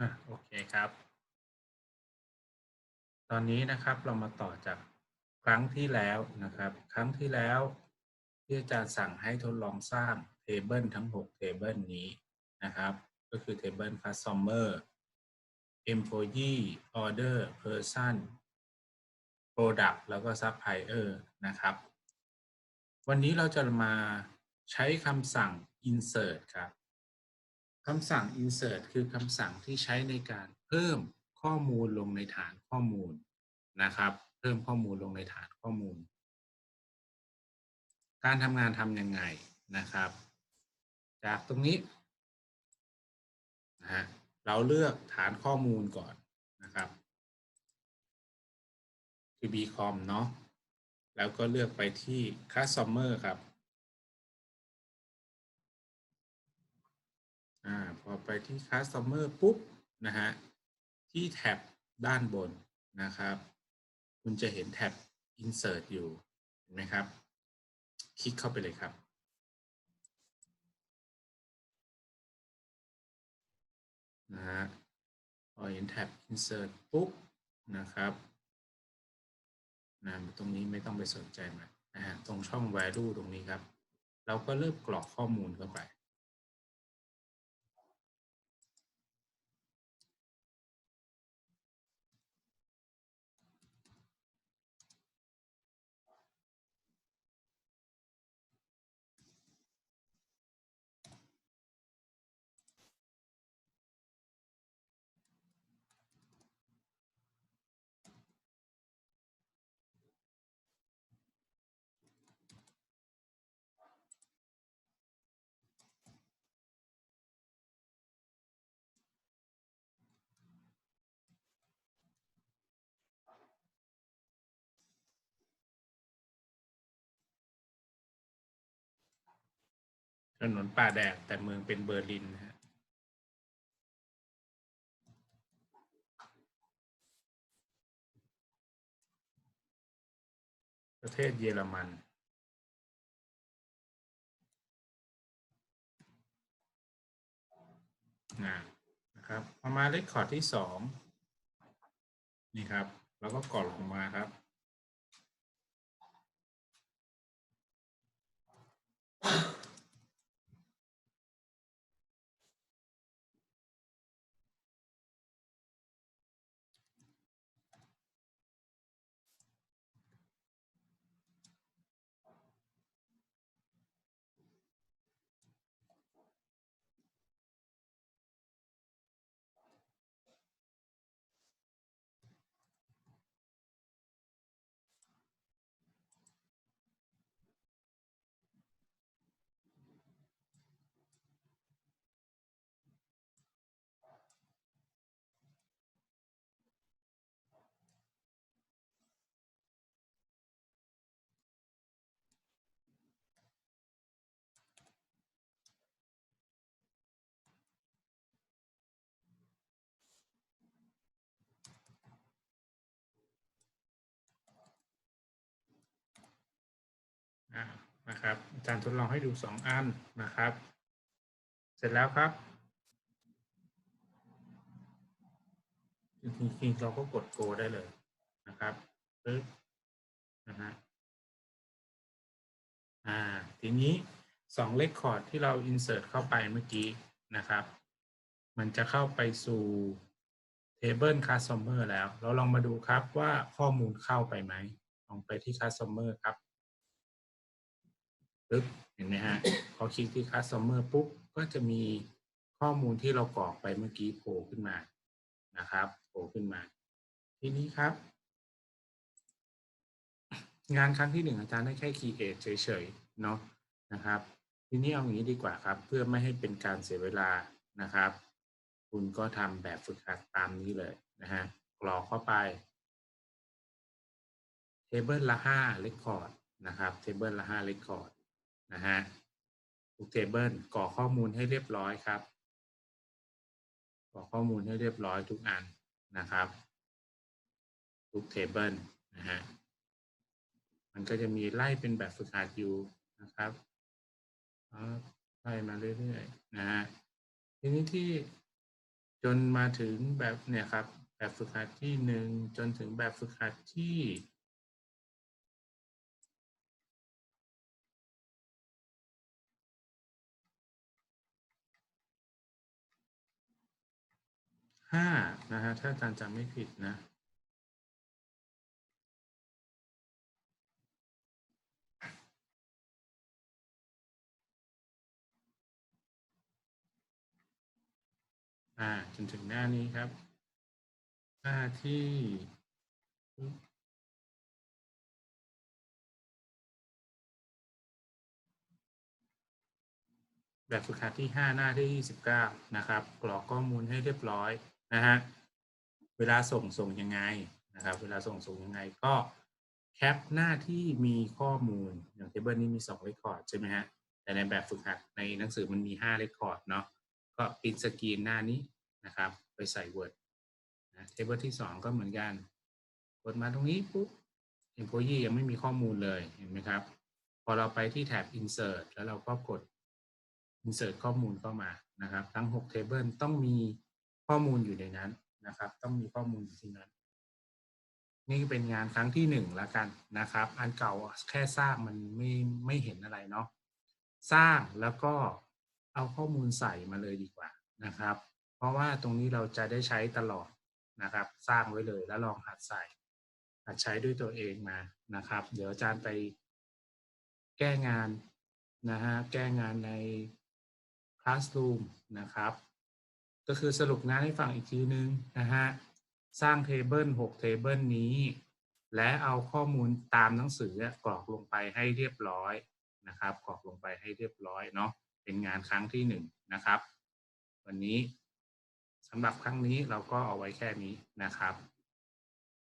อะโอเคครับ ตอนนี้นะครับเรามาต่อจากครั้งที่แล้วนะครับ ครั้งที่แล้วที่อาจารย์สั่งให้ทดลองสร้างเทเบิลทั้ง6เทเบิลนี้นะครับ ก็คือเทเบิล customer employee order person product แล้วก็ supplier นะครับ วันนี้เราจะมาใช้คำสั่ง insert ครับ คำสั่ง insert คือคำสั่งที่ใช้ในการเพิ่มข้อมูลลงในฐานข้อมูลนะครับ เพิ่มข้อมูลลงในฐานข้อมูล การทำงานทำยังไงนะครับ จากตรงนี้นะฮะเราเลือกฐานข้อมูลก่อนนะครับคือ bcom เนาะแล้วก็เลือกไปที่ customer ครับ อ่าพอไปที่ customer ปุ๊บนะฮะที่แท็บด้านบนนะครับ คุณจะเห็นแท็บ insert อยู่เห็นไหมครับ คลิกเข้าไปเลยครับนะฮะพอเห็นแท็บ insert ปุ๊บนะครับนะตรงนี้ไม่ต้องไปสนใจมันนะฮะตรงช่อง value ตรงนี้ครับ เราก็เริ่มกรอกข้อมูลเข้าไป ถนนป่าแดดแต่เมืองเป็นเบอร์ลินนะฮะประเทศเยอรมัน นะนะครับพอมาเลขคอดที่สองนี่ครับ แล้วก็กดลงมาครับ อ่านะครับ อาจารย์ทดลองให้ดูสองอันนะครับ เสร็จแล้วครับจริงๆเราก็กด go ได้เลยนะครับปึ๊บนะฮะอ่าทีนี้สองเลขคอร์ดที่เรา insert เข้าไปเมื่อกี้นะครับ มันจะเข้าไปสู่ table customer แล้ว เราลองมาดูครับว่าข้อมูลเข้าไปไหม ลองไปที่ customer ครับ ปึ๊บเห็นไหมฮะพอคลิกที่ customer ปุ๊บก็จะมีข้อมูลที่เรากรอกไปเมื่อกี้โผล่ขึ้นมานะครับโผล่ขึ้นมา ทีนี้ครับ งานครั้งที่หนึ่งอาจารย์ได้แค่ create เฉยๆเนาะนะครับ ทีนี้เอาอย่างนี้ดีกว่าครับ เพื่อไม่ให้เป็นการเสียเวลานะครับ คุณก็ทำแบบฝึกหัดตามนี้เลยนะฮะกรอกเข้าไปเทเบิลละห้าเรคคอร์ดนะครับเทเบิลละห้าเรคคอร์ด นะฮะทุกเทเบิลกรอกข้อมูลให้เรียบร้อยครับกรอกข้อมูลให้เรียบร้อยทุกอันนะครับทุกเทเบิลนะฮะ มันก็จะมีไล่เป็นแบบฝึกหัดอยู่นะครับไล่มาเรื่อยๆนะฮะ ทีนี้ที่จนมาถึงแบบเนี่ยครับ แบบฝึกหัดที่หนึ่งจนถึงแบบฝึกหัดที่ ห้านะฮะถ้าอาจารย์จำไม่ผิดนะอ่าจนถึงหน้านี้ครับ หน้าที่แบบฝึกหัดที่ 5 หน้าที่ 29 นะครับ กรอกข้อมูลให้เรียบร้อย นะฮะเวลาส่งส่งยังไงนะครับ เวลาส่งส่งยังไงก็แคปหน้าที่มีข้อมูลอย่างเทเบิลนี้มี2 record ใช่ไหมฮะแต่ในแบบฝึกหัดในหนังสือมันมี5 record เนาะก็ปินสกรีนหน้านี้นะครับ ไปใส่ Word นะเทเบิลที่ 2 ก็เหมือนกันกดมาตรงนี้ปุ๊บ employee ยังไม่มีข้อมูลเลยเห็นไหมครับ พอเราไปที่แท็บ insert แล้วเราก็กด insert ข้อมูลเข้ามานะครับ ทั้ง6 table ต้องมี ข้อมูลอยู่ในนั้นนะครับ ต้องมีข้อมูลอยู่ที่นั้น นี่เป็นงานครั้งที่หนึ่งแล้วกันนะครับ อันเก่าแค่สร้างมันไม่ไม่เห็นอะไรเนาะสร้างแล้วก็เอาข้อมูลใส่มาเลยดีกว่านะครับ เพราะว่าตรงนี้เราจะได้ใช้ตลอดนะครับ สร้างไว้เลยแล้วลองหัดใส่หัดใช้ด้วยตัวเองมานะครับ เดี๋ยวอาจารย์ไปแก้งานนะฮะแก้งานใน Classroom นะครับ ก็คือสรุปงานให้ฟังอีกทีนึงนะฮะสร้างเทเบิล6เทเบิลนี้ และเอาข้อมูลตามหนังสือกรอกลงไปให้เรียบร้อยนะครับกรอกลงไปให้เรียบร้อยเนาะเป็นงานครั้งที่หนึ่งนะครับ วันนี้สำหรับครั้งนี้เราก็เอาไว้แค่นี้นะครับ